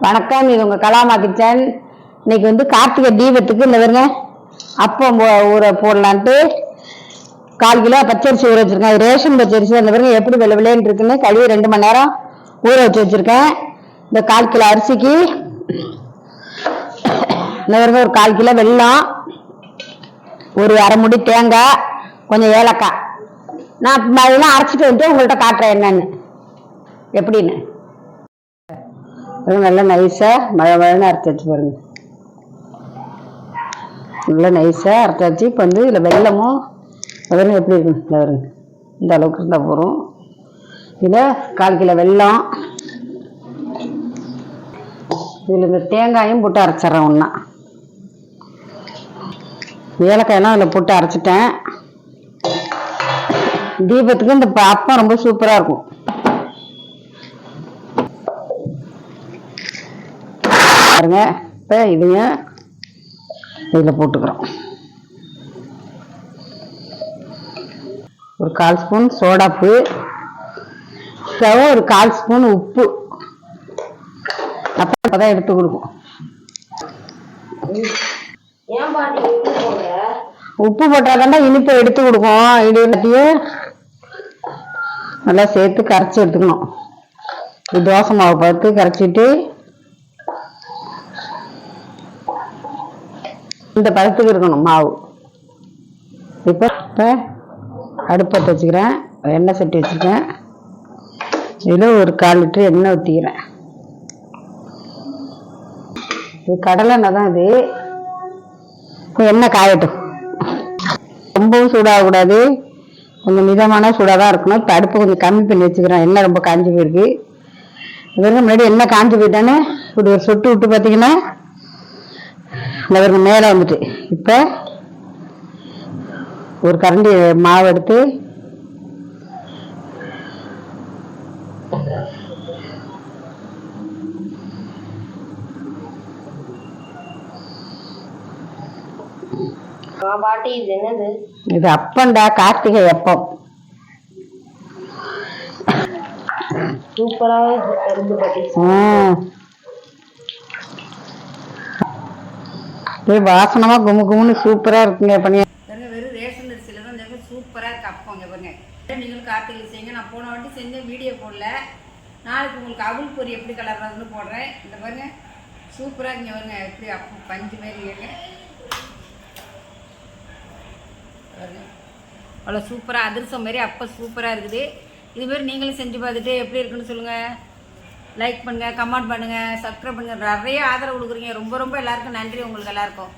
வணக்கம் இது உங்கள் கலாமா கிச்சன். இன்னைக்கு வந்து கார்த்திகை தீபத்துக்கு இந்த வருங்க அப்பம் போ- ஊற போடலான்ட்டு கால் கிலோ பச்சரிசி ஊற வச்சிருக்கேன். ரேஷன் பச்சரிசி அந்த பாருங்க எப்படி வெள்ள விளையாண்டு இருக்குன்னு கழுவி ரெண்டு மணி நேரம் ஊற வச்சு வச்சிருக்கேன். இந்த கால் கிலோ அரிசிக்கு இந்த பாருங்க ஒரு கால் கிலோ வெல்லம் ஒரு அரை முடி தேங்காய் கொஞ்சம் ஏலக்காய். நான் அதெல்லாம் அரைச்சிட்டு வந்துட்டு உங்கள்கிட்ட காட்டுறேன் என்னன்னு. எப்படின்னு. அதுவும் நல்லா நைஸாக மழை மழைன்னு அரைச்சி வச்சு பாருங்க. நல்லா நைஸாக அரைச்சி வச்சு இப்போ வந்து இதில் வெல்லமும் பாருங்க எப்படி இருக்கும் இந்த பாருங்க. இந்த அளவுக்கு இருந்தால் போகிறோம் இதில் கால் கிலோ வெல்லம் இதில் இந்த தேங்காயும் போட்டு அரைச்சிட்றேன் ஒன்றா ஏலக்காயெல்லாம் அதில் போட்டு அரைச்சிட்டேன். தீபத்துக்கு இந்த ப- அப்பம் ரொம்ப சூப்பராக இருக்கும். பாருங்க. இப்போ இதுங்க இதில் போட்டுக்கிறோம். ஒரு கால் ஸ்பூன் சோடாப்பு ஒரு கால் ஸ்பூன் உப்பு. அப்போ தான் எடுத்து கொடுக்கும் உப்பு போட்டால் இனிப்பை எடுத்து கொடுக்கும். இது எல்லாத்தையும் நல்லா சேர்த்து கரைச்சி எடுத்துக்கணும். தோசை மாவு பார்த்து கரைச்சிட்டு இந்த பதத்துக்கு இருக்கணும் மாவு. இப்போ இப்போ அடுப்பத்தை வச்சுக்கிறேன். எண்ணெய் சட்டி வச்சுருக்கேன். இதில் ஒரு கால் லிட்டர் எண்ணெய் ஊற்றிக்கிறேன் இது கடலை எண்ணெய் தான் இது. இப்போ எண்ணெய் காயட்டும். ரொம்பவும் சூடாகக்கூடாது. கொஞ்சம் மிதமான சூடாக தான் இருக்கணும். இப்போ அடுப்பை கொஞ்சம் கம்மி பண்ணி வச்சுக்கிறேன். எண்ணெய் ரொம்ப காஞ்சி போயிருக்கு. இதெல்லாம் முன்னாடி எண்ணெய் காஞ்சி போயிட்டானே. இப்படி ஒரு சொட்டு விட்டு பார்த்தீங்கன்னா இந்த பாருங்க மேலே வந்துட்டு. இப்போ ஒரு கரண்டி மாவு எடுத்து இது அப்பண்டா கார்த்திகை அப்பம். சூப்பராவே அப்படியே வாசனமா குமு குமுன்னு சூப்பரா இருக்குங்க பண்ணி பாருங்க வெறும் ரேஷன் அரிசியில தான் இந்த சூப்பராக இருக்கு அப்போங்க பாருங்க. நீங்களும் கார்த்திகை செய்யுங்க. நான் போன வாட்டி செஞ்ச வீடியோ போடல. நாளைக்கு உங்களுக்கு அவல் பொரி எப்படி கலர்றதுன்னு போடுறேன். இந்த பாருங்க சூப்பராக இங்கே பாருங்க. எப்படி அப்போ பஞ்சு மாரி இருக்கு அவ்வளோ சூப்பராக அதிரசம் மாரி அப்போ சூப்பராக இருக்குது. இதுமாரி நீங்களும் செஞ்சு பார்த்துட்டு எப்படி இருக்குன்னு சொல்லுங்கள் லைக் பண்ணுங்கள் கமெண்ட் பண்ணுங்கள் சப்ஸ்கிரைப் பண்ணுங்கள் நிறைய ஆதரவு கொடுக்குறீங்க. ரொம்ப ரொம்ப எல்லாருக்கும் நன்றி. உங்களுக்கு எல்லாருக்கும்.